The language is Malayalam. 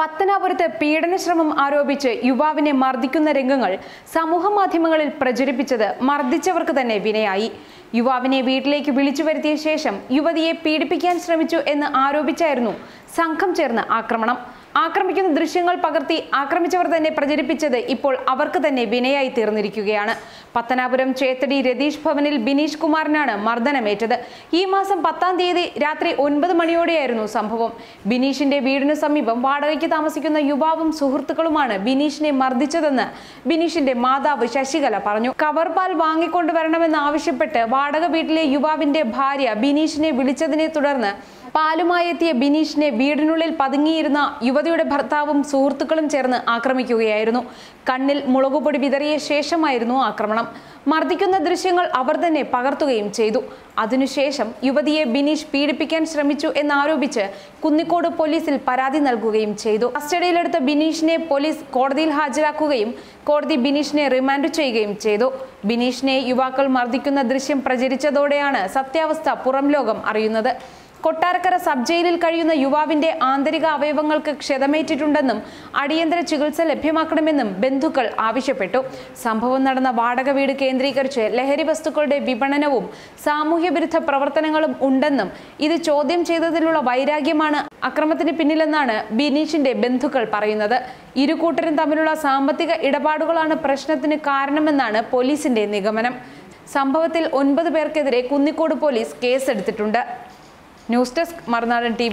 പത്തനാപുരത്ത് പീഡനശ്രമം ആരോപിച്ച് യുവാവിനെ മർദ്ദിക്കുന്ന രംഗങ്ങൾ സമൂഹ മാധ്യമങ്ങളിൽ പ്രചരിപ്പിച്ചത് മർദ്ദിച്ചവർക്ക് തന്നെ വിനയായി. യുവാവിനെ വീട്ടിലേക്ക് വിളിച്ചു വരുത്തിയ ശേഷം യുവതിയെ പീഡിപ്പിക്കാൻ ശ്രമിച്ചു എന്ന് ആരോപിച്ചായിരുന്നു സംഘം ചേർന്ന് ആക്രമണം. ആക്രമിക്കുന്ന ദൃശ്യങ്ങൾ പകർത്തി ആക്രമിച്ചവർ തന്നെ പ്രചരിപ്പിച്ചത് ഇപ്പോൾ അവർക്ക് തന്നെ വിനയായി തീർന്നിരിക്കുകയാണ്. പത്തനാപുരം ചേത്തടി രതീഷ് ഭവനിൽ ബിനീഷ് കുമാറിനാണ് മർദ്ദനമേറ്റത്. ഈ മാസം പത്താം തീയതി രാത്രി ഒൻപത് മണിയോടെയായിരുന്നു സംഭവം. ബിനീഷിന്റെ വീടിനു സമീപം വാടകയ്ക്ക് താമസിക്കുന്ന യുവാവും സുഹൃത്തുക്കളുമാണ് ബിനീഷിനെ മർദ്ദിച്ചതെന്ന് ബിനീഷിന്റെ മാതാവ് ശശികല പറഞ്ഞു. കവർ പാൽ വാങ്ങിക്കൊണ്ടുവരണമെന്ന് ആവശ്യപ്പെട്ട് വാടക വീട്ടിലെ യുവാവിന്റെ ഭാര്യ ബിനീഷിനെ വിളിച്ചതിനെ തുടർന്ന് പാലുമായി എത്തിയ ബിനീഷിനെ വീടിനുള്ളിൽ പതുങ്ങിയിരുന്ന യുവതിയുടെ ഭർത്താവും സുഹൃത്തുക്കളും ചേർന്ന് ആക്രമിക്കുകയായിരുന്നു. കണ്ണിൽ മുളകുപൊടി വിതറിയ ശേഷമായിരുന്നു ആക്രമണം. മർദ്ദിക്കുന്ന ദൃശ്യങ്ങൾ അവർ തന്നെ പകർത്തുകയും ചെയ്തു. അതിനുശേഷം യുവതിയെ ബിനീഷ് പീഡിപ്പിക്കാൻ ശ്രമിച്ചു എന്നാരോപിച്ച് കുന്നിക്കോട് പോലീസിൽ പരാതി നൽകുകയും ചെയ്തു. കസ്റ്റഡിയിലെടുത്ത ബിനീഷിനെ പോലീസ് കോടതിയിൽ ഹാജരാക്കുകയും കോടതി ബിനീഷിനെ റിമാൻഡ് ചെയ്യുകയും ചെയ്തു. ബിനീഷിനെ യുവാക്കൾ മർദ്ദിക്കുന്ന ദൃശ്യം പ്രചരിച്ചതോടെയാണ് സത്യാവസ്ഥ പുറം ലോകം അറിയുന്നത്. കൊട്ടാരക്കര സബ് ജയിലിൽ കഴിയുന്ന യുവാവിന്റെ ആന്തരിക അവയവങ്ങൾക്ക് ക്ഷതമേറ്റിട്ടുണ്ടെന്നും അടിയന്തര ചികിത്സ ലഭ്യമാക്കണമെന്നും ബന്ധുക്കൾ ആവശ്യപ്പെട്ടു. സംഭവം നടന്ന വാടക വീട് കേന്ദ്രീകരിച്ച് ലഹരി വസ്തുക്കളുടെ വിപണനവും സാമൂഹ്യവിരുദ്ധ പ്രവർത്തനങ്ങളും ഉണ്ടെന്നും ഇത് ചോദ്യം ചെയ്തതിലുള്ള വൈരാഗ്യമാണ് അക്രമത്തിന് പിന്നിലെന്നാണ് ബിനീഷിന്റെ ബന്ധുക്കൾ പറയുന്നത്. ഇരുകൂട്ടരും തമ്മിലുള്ള സാമ്പത്തിക ഇടപാടുകളാണ് പ്രശ്നത്തിന് കാരണമെന്നാണ് പോലീസിന്റെ നിഗമനം. സംഭവത്തിൽ ഒൻപത് പേർക്കെതിരെ കുന്നിക്കോട് പോലീസ് കേസെടുത്തിട്ടുണ്ട്. News desk Marunadan T